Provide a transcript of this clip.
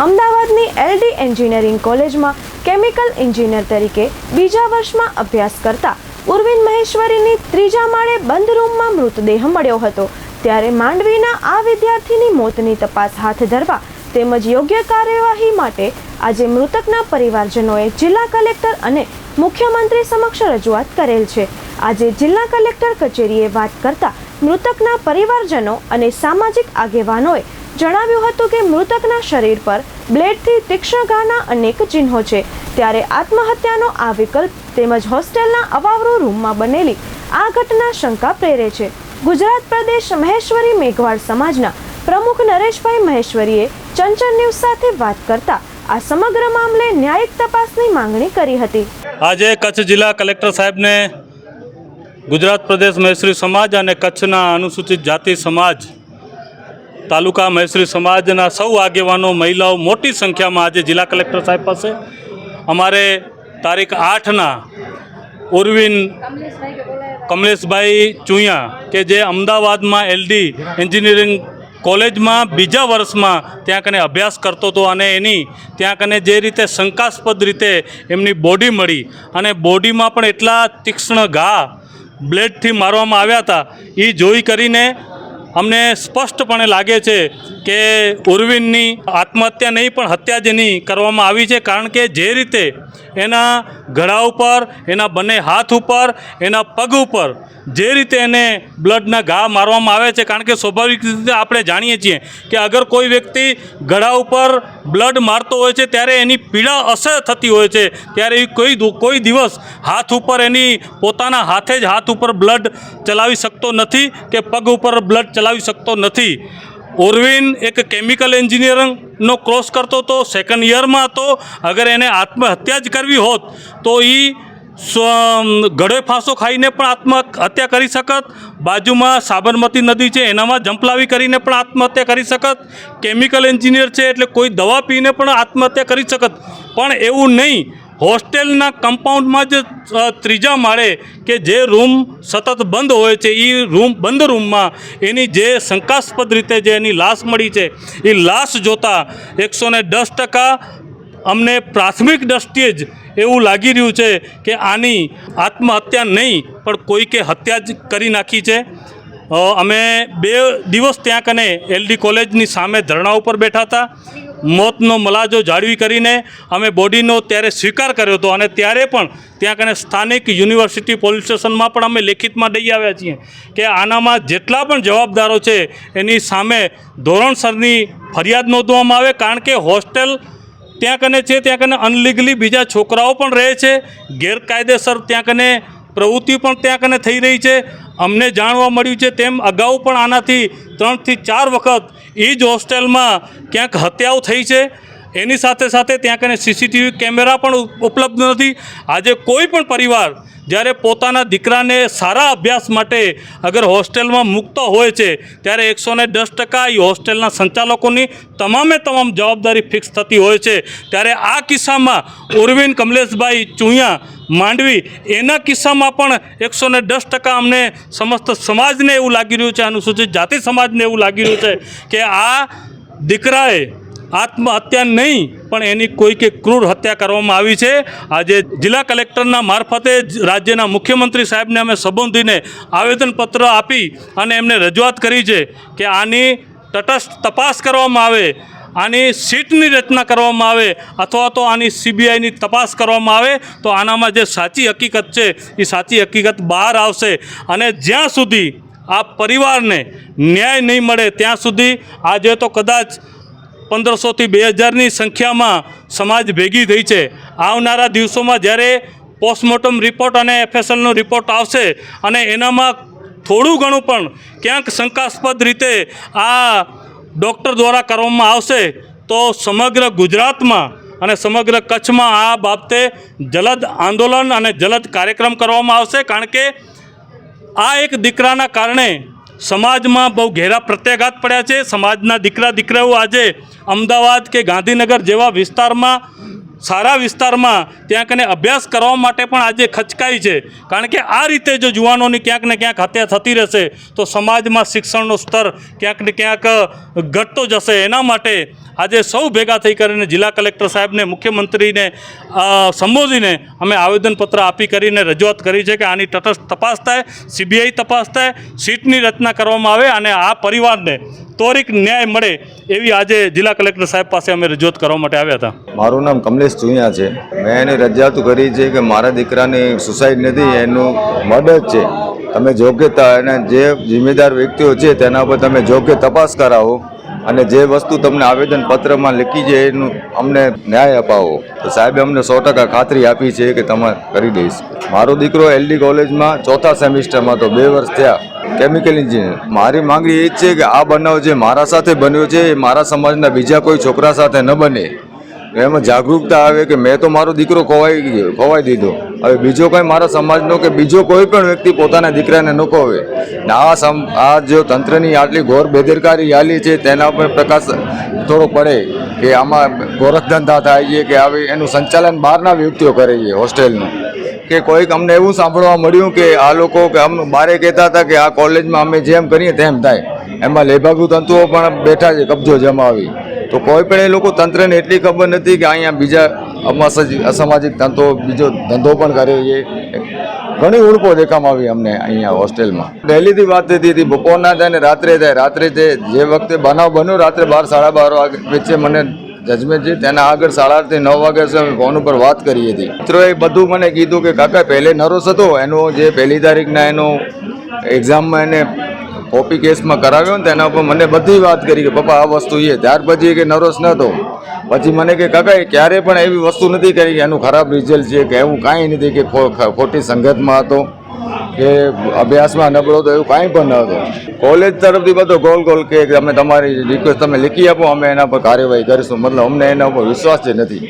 અમદાવાદની LD engineering કોલેજમાં chemical engineer તરીકે બીજા વર્ષમાં અભ્યાસ કરતા ઉર્વિન મહેશ્વરીની ત્રીજા માળે બંધ રૂમમાં મૃતદેહ મળ્યો હતો. ત્યારે માંડવીના આ વિદ્યાર્થીની મોતની તપાસ હાથ ધરવા તેમજ યોગ્ય કાર્યવાહી માટે આજે મૃતકના પરિવારજનોએ જિલ્લા કલેક્ટર અને મુખ્યમંત્રી સમક્ષ રજૂઆત કરેલ છે. આજે જિલ્લા કલેક્ટર કચેરીએ વાત કરતા મૃતકના પરિવારજનો અને સામાજિક આગેવાનોએ જણાવ્યું હતું કે મૃતકના શરીર પર બ્લેડથી તીક્ષ્ણ ઘાના અનેક ચિહ્નો છે. ત્યારે આત્મહત્યાનો આ વિકલ્પ તેમજ હોસ્ટેલના અવાવરૂ રૂમમાં બનેલી આ ઘટના શંકા પ્રેરે છે. ગુજરાત પ્રદેશ મહેશ્વરી મેઘવાડ સમાજના પ્રમુખ નરેશભાઈ મહેશ્વરીએ ચંચલ ન્યૂઝ સાથે વાત કરતા આ સમગ્ર મામલે ન્યાયિક તપાસની માંગણી કરી હતી. આજે કચ્છ જિલ્લા કલેક્ટર સાહેબને ગુજરાત પ્રદેશ મહેશ્રી સમાજ અને કચ્છના અનુસૂચિત જાતિ સમાજ તાલુકા મહેશ્રી સમાજના સૌ આગેવાનો, મહિલાઓ મોટી સંખ્યામાં આજે જિલ્લા કલેક્ટર સાહેબ પાસે. અમારે તારીખ આઠના ઉર્વિન કમલેશભાઈ ચુયા કે જે અમદાવાદમાં એલડી એન્જિનિયરિંગ કોલેજમાં બીજા વર્ષમાં ત્યાં કને અભ્યાસ કરતો હતો અને એની ત્યાં કને જે રીતે શંકાસ્પદ રીતે એમની બોડી મળી અને બોડીમાં પણ એટલા તીક્ષ્ણ ઘા બ્લેડથી મારવામાં આવ્યા હતા. એ જોઈ કરીને અમને સ્પષ્ટપણે લાગે છે કે ઉર્વિનની આત્મહત્યા નહીં, પણ હત્યા જેની કરવામાં આવી છે, કારણ કે જે રીતે એના ગળા ઉપર, એના બંને હાથ ઉપર, એના પગ ઉપર જે રીતે એને બ્લડના ઘા મારવામાં આવે છે, કારણ કે સ્વાભાવિક રીતે આપણે જાણીએ છીએ કે અગર કોઈ વ્યક્તિ ગળા ઉપર બ્લડ મારતો હોય છે, ત્યારે એની પીડા અસર થતી હોય છે. ત્યારે એ કોઈ કોઈ દિવસ હાથ ઉપર એની પોતાના હાથે જ હાથ ઉપર બ્લડ ચલાવી શકતો નથી કે પગ ઉપર બ્લડ ચલાવી શકતો નથી. ઓરવિન એક કેમિકલ એન્જિનિયરિંગનો કોર્સ કરતો હતો સેકન્ડ યરમાં હતો. અગર એને આત્મહત્યા જ કરવી હોત, તો એ ગળે ફાંસો ખાઈને પણ આત્મહત્યા કરી શકત. બાજુમાં સાબરમતી નદી છે, એનામાં જંપલાવી કરીને પણ આત્મહત્યા કરી શકત. કેમિકલ એન્જિનિયર છે, એટલે કોઈ દવા પીને પણ આત્મહત્યા કરી શકત. પણ એવું નહીં હોસ્ટેલના કમ્પાઉન્ડમાં જ ત્રીજા માળે કે જે રૂમ સતત બંધ હોય છે એ રૂમ બંધ રૂમમાં એની જે શંકાસ્પદ રીતે જે એની લાશ મળી છે એ લાશ જોતાં એકસો ને દસ ટકા અમને પ્રાથમિક દ્રષ્ટિએ જ એવું લાગી રહ્યું છે કે આની આત્મહત્યા નહીં, પણ કોઈકે હત્યા જ કરી નાખી છે. અમે બે દિવસ ત્યાં કને એલડી કોલેજની સામે ધરણા ઉપર બેઠા હતા. મોતનો મલાજો જાળવી કરીને અમે બોડીનો ત્યારે સ્વીકાર કર્યો હતો અને ત્યારે પણ ત્યાં કને સ્થાનિક યુનિવર્સિટી પોલીસ સ્ટેશનમાં પણ અમે લેખિતમાં દઈ આવ્યા છીએ કે આનામાં જેટલા પણ જવાબદારો છે એની સામે ધોરણસરની ફરિયાદ નોંધવામાં આવે કારણ કે હોસ્ટેલ ત્યાં કને છે, ત્યાં કને અનલીગલી બીજા છોકરાઓ પણ રહે છે, ગેરકાયદેસર ત્યાં કને પ્રવૃત્તિ પણ ત્યાં કને થઈ રહી છે. અમને જાણવા મળ્યું છે તેમ અગાઉ પણ આનાથી ત્રણથી ચાર વખત એ જ હોસ્ટેલમાં ક્યાંક હત્યાઓ થઈ છે. એની સાથે સાથે ત્યાં કને સીસીટીવી કેમેરા પણ ઉપલબ્ધ નથી. આજે કોઈ પણ પરિવાર જ્યારે પોતાના દીકરાને સારા અભ્યાસ માટે અગર હોસ્ટેલમાં મૂકતો હોય છે, ત્યારે એકસો ને દસ ટકા એ હોસ્ટેલના સંચાલકોની તમામે તમામ જવાબદારી ફિક્સ થતી હોય છે. ત્યારે આ કિસ્સામાં ઉર્વિન કમલેશભાઈ ચુયા માંડવી, એના કિસ્સામાં પણ એકસો ને દસ ટકા અમને સમસ્ત સમાજને એવું લાગી રહ્યું છે, અનુસૂચિત જાતિ સમાજને એવું લાગી રહ્યું છે કે આ દીકરાએ આત્મહત્યા નહીં, પણ એની કોઈ કે ક્રૂર હત્યા કરવામાં આવી છે. આજે જિલ્લા કલેક્ટરના મારફતે રાજ્યના મુખ્યમંત્રી સાહેબને અમે સંબોધીને આવેદનપત્ર આપી અને એમને રજૂઆત કરી છે કે આની તટસ્થ તપાસ કરવામાં આવે, આની સીટની રચના કરવામાં આવે અથવા તો આની સીબીઆઈની તપાસ કરવામાં આવે, તો આનામાં જે સાચી હકીકત છે, એ સાચી હકીકત બહાર આવશે. અને જ્યાં સુધી આ પરિવારને ન્યાય નહીં મળે, ત્યાં સુધી આજે તો કદાચ પંદરસોથી બે હજારની સંખ્યામાં સમાજ ભેગી થઈ છે. આવનારા દિવસોમાં જ્યારે પોસ્ટમોર્ટમ રિપોર્ટ અને એફએસએલનો રિપોર્ટ આવશે અને એનામાં થોડું ઘણું પણ ક્યાંક શંકાસ્પદ રીતે આ ડૉક્ટર દ્વારા કરવામાં આવશે, તો સમગ્ર ગુજરાતમાં અને સમગ્ર કચ્છમાં આ બાબતે જલદ આંદોલન અને જલદ કાર્યક્રમ કરવામાં આવશે. કારણ કે આ એક દીકરાના કારણે સમાજમાં બહુ ઘેરા પ્રત્યાઘાત પડ્યા છે. સમાજના દીકરા દીકરાઓ આજે અમદાવાદ કે ગાંધીનગર જેવા વિસ્તારમાં, સારા વિસ્તારમાં ત્યાં કને અભ્યાસ કરવા માટે પણ આજે ખચકાય છે. કારણ કે આ રીતે જો યુવાનોની ક્યાંક ને ક્યાંક હત્યા થતી રહેશે, તો સમાજમાં શિક્ષણનું સ્તર ક્યાંક ને ક્યાંક ઘટતો જશે. એના માટે આજે સૌ ભેગા થઈ કરીને જિલ્લા કલેક્ટર સાહેબને, મુખ્યમંત્રીને સંબોધીને અમે આવેદનપત્ર આપી કરીને રજૂઆત કરી છે કે આની તટસ્થ તપાસ થાય સીબીઆઈ તપાસ થાય સીટની રચના કરવામાં આવે અને આ પરિવારને ત્વરિત ન્યાય મળે એવી આજે જિલ્લા કલેક્ટર સાહેબ પાસે અમે રજૂઆત કરવા માટે આવ્યા હતા. મારું નામ કમલેશ ચુયા છે. મેં એને રજૂઆત કરી છે કે મારા દીકરાની સુસાઇડ નથી, એનું મર્ડર છે. તમે યોગ્યતા અને જે જિમ્મેદાર વ્યક્તિઓ છે તેના પર તમે યોગ્ય તપાસ કરાવો. અને જે વસ્તુ તમને આવેદન પત્રમાં લખી છે એનું અમને ન્યાય અપાવો. તો સાહેબે અમને સો ટકા ખાતરી આપી છે કે તમે કરી દઈશ. મારો દીકરો એલડી કોલેજમાં ચોથા સેમિસ્ટરમાં તો બે વર્ષ થયા. કેમિકલ ઇન્જિનિયર મારી માંગણી એ જ છે કે આ બનાવ જે મારા સાથે બન્યો છે એ મારા સમાજના બીજા કોઈ છોકરા સાથે ન બને. એમાં જાગૃતતા આવે કે મેં તો મારો દીકરો ખોવાઈ ગયો, ખોવાઈ દીધો. હવે બીજો કોઈ મારા સમાજનો કે બીજો કોઈ પણ વ્યક્તિ પોતાના દીકરાને ન ને આ સમ, આ જો તંત્રની આટલી ઘોર બેદરકારી આલી છે, તેના પર પ્રકાશ થોડો પડે કે આમાં ગોરખધંધા થાય છે, કે આવી એનું સંચાલન બહારના વ્યક્તિઓ કરે છે હોસ્ટેલનું. કે કોઈક અમને એવું સાંભળવા મળ્યું કે આ લોકો કે અમને બારે કહેતા હતા કે આ કોલેજમાં અમે જેમ કરીએ તેમ થાય. એમાં લેભાગુ તંતુઓ પણ બેઠા છે, કબજો જમાવી. તો કોઈ પણ એ લોકો તંત્રને એટલી ખબર નથી કે અહીંયા બીજા અમાસાજી- અસામાજિક ધંધો, બીજો ધંધો પણ કર્યો છે. ઘણી ઉડકો દેખામાં આવી અમને અહીંયા હોસ્ટેલમાં. ડેલીથી વાત થતી હતી, બપોરના થાય ને રાત્રે થાય. રાત્રે તે જે વખતે બનાવ બન્યો, રાત્રે બાર, સાડા બાર વાગે વચ્ચે મને જજમેન્ટ છે. તેના આગળ સાડા આઠથી નવ વાગ્યા સુધી ફોન ઉપર વાત કરી હતી. મિત્રોએ બધું મને કીધું કે કાકા, પહેલે નરોસ હતો. એનો જે પહેલી તારીખના એનો એક્ઝામમાં એને કોપી કેસમાં કરાવ્યો ને તેના ઉપર મને બધી વાત કરી કે, પપ્પા, આ વસ્તુ એ. ત્યાર પછી કે નરોસ નહોતો પછી મને કે કાકા એ ક્યારે પણ એવી વસ્તુ નથી કરી કે એનું ખરાબ રિઝલ્ટ છે કે એવું કાંઈ નથી કે ખોટી સંગતમાં હતો કે અભ્યાસમાં નબળો તો એવું કાંઈ પણ ન હતું. કોલેજ તરફથી બધો ગોલ ગોલ કે, અમે તમારી રિક્વેસ્ટ તમે લખી આપો, અમે એના પર કાર્યવાહી કરીશું. મતલબ અમને એના ઉપર વિશ્વાસ જ નથી.